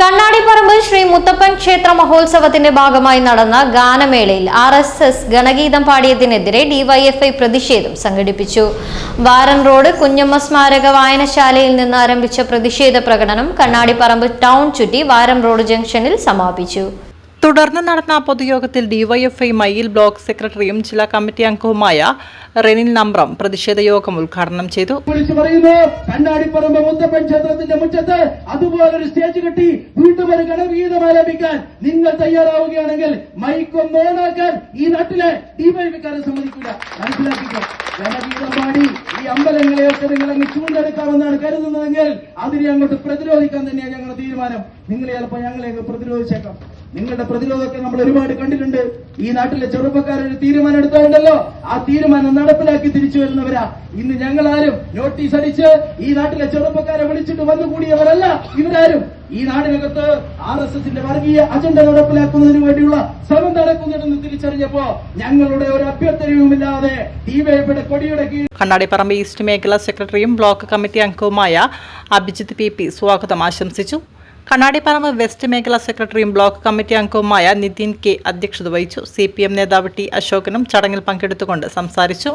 കണ്ണാടിപ്പറമ്പ് ശ്രീ മുത്തപ്പൻ ക്ഷേത്ര മഹോത്സവത്തിന്റെ ഭാഗമായി നടന്ന ഗാനമേളയിൽ ആർ എസ് എസ് ഗണഗീതം പാടിയതിനെതിരെ ഡിവൈഎഫ്ഐ പ്രതിഷേധം സംഘടിപ്പിച്ചു. വാരൻ റോഡ് കുഞ്ഞമ്മ സ്മാരക വായനശാലയിൽ നിന്ന് ആരംഭിച്ച പ്രതിഷേധ പ്രകടനം കണ്ണാടിപ്പറമ്പ് ടൗൺ ചുറ്റി വാരം റോഡ് ജംഗ്ഷനിൽ സമാപിച്ചു. തുടർന്ന് നടന്ന പൊതുയോഗത്തിൽ ഡിവൈഎഫ്ഐ മയ്യിൽ ബ്ലോക്ക് സെക്രട്ടറിയും ജില്ലാ കമ്മിറ്റി അംഗവുമായ റെനിൽ നമ്പ്രം പ്രതിഷേധ യോഗം ഉദ്ഘാടനം ചെയ്തു. വിളിച്ചു പറയുന്നു കണ്ണാടിപ്പറമ്പ് മുത്തപ്പൻ ക്ഷേത്രത്തിന്റെ മുറ്റത്ത് അതുപോലൊരു സ്റ്റേജ് കെട്ടി വീണ്ടും ഒരു ഗണഗീതം ആരംഭിക്കാൻ നിങ്ങൾ തയ്യാറാവുകയാണെങ്കിൽ മൈക്കും ഓണാക്കാൻ ഈ നാട്ടിലെ ഡിവൈഎഫ്ഐക്കാരെ സമ്മതിക്കില്ല. മനസ്സിലാക്കിക്കോ? ഗണഗീതം പാടി ഈ അമ്പലങ്ങളെയൊക്കെ നിങ്ങൾ അങ്ങ് ചൂണ്ടെടുക്കാമെന്നാണ് കരുതുന്നതെങ്കിൽ അതിനെ അങ്ങോട്ട് പ്രതിരോധിക്കാൻ തന്നെയാണ് ഞങ്ങളുടെ തീരുമാനം. നിങ്ങളെ ചിലപ്പോൾ ഞങ്ങളെ പ്രതിരോധിച്ചേക്കാം. നിങ്ങളുടെ പ്രതിരോധമൊക്കെ നമ്മൾ ഒരുപാട് കണ്ടിട്ടുണ്ട്. ഈ നാട്ടിലെ ചെറുപ്പക്കാരൊരു തീരുമാനം എടുത്തോണ്ടല്ലോ. ആ തീരുമാനം നടപ്പിലാക്കി തിരിച്ചു വരുന്നവരാ. ഇന്ന് ഞങ്ങളാരും നോട്ടീസ് അടിച്ച് ഈ നാട്ടിലെ ചെറുപ്പക്കാരെ വിളിച്ചിട്ട് വന്നുകൂടിയവരല്ല ഇവരാരും. ഈ നാടിനകത്ത് ആർ എസ് എസിന്റെ വർഗീയ അജണ്ട നടപ്പിലാക്കുന്നതിന് വേണ്ടിയുള്ള ശ്രമം നടക്കുന്നുണ്ടെന്ന് തിരിച്ചറിഞ്ഞപ്പോ ഞങ്ങളുടെ ഒരു അഭ്യർത്ഥനയുമില്ലാതെ ഡിവൈഎഫിയുടെ കൊടിയുടെ കീഴിൽ കണ്ണാടിപ്പറമ്പ് ഈസ്റ്റ് മേഖലാ സെക്രട്ടറിയും ബ്ലോക്ക് കമ്മിറ്റി അംഗവുമായ അഭിജിത്ത് പി പി സ്വാഗതം ആശംസിച്ചു. കണ്ണാടിപ്പറമ്പ് വെസ്റ്റ് മേഖലാ സെക്രട്ടറിയും ബ്ലോക്ക് കമ്മിറ്റി അംഗവുമായ നിതിൻ കെ അധ്യക്ഷത വഹിച്ചു. സി പി എം നേതാവ് ടി അശോകനും ചടങ്ങിൽ പങ്കെടുത്തുകൊണ്ട് സംസാരിച്ചു.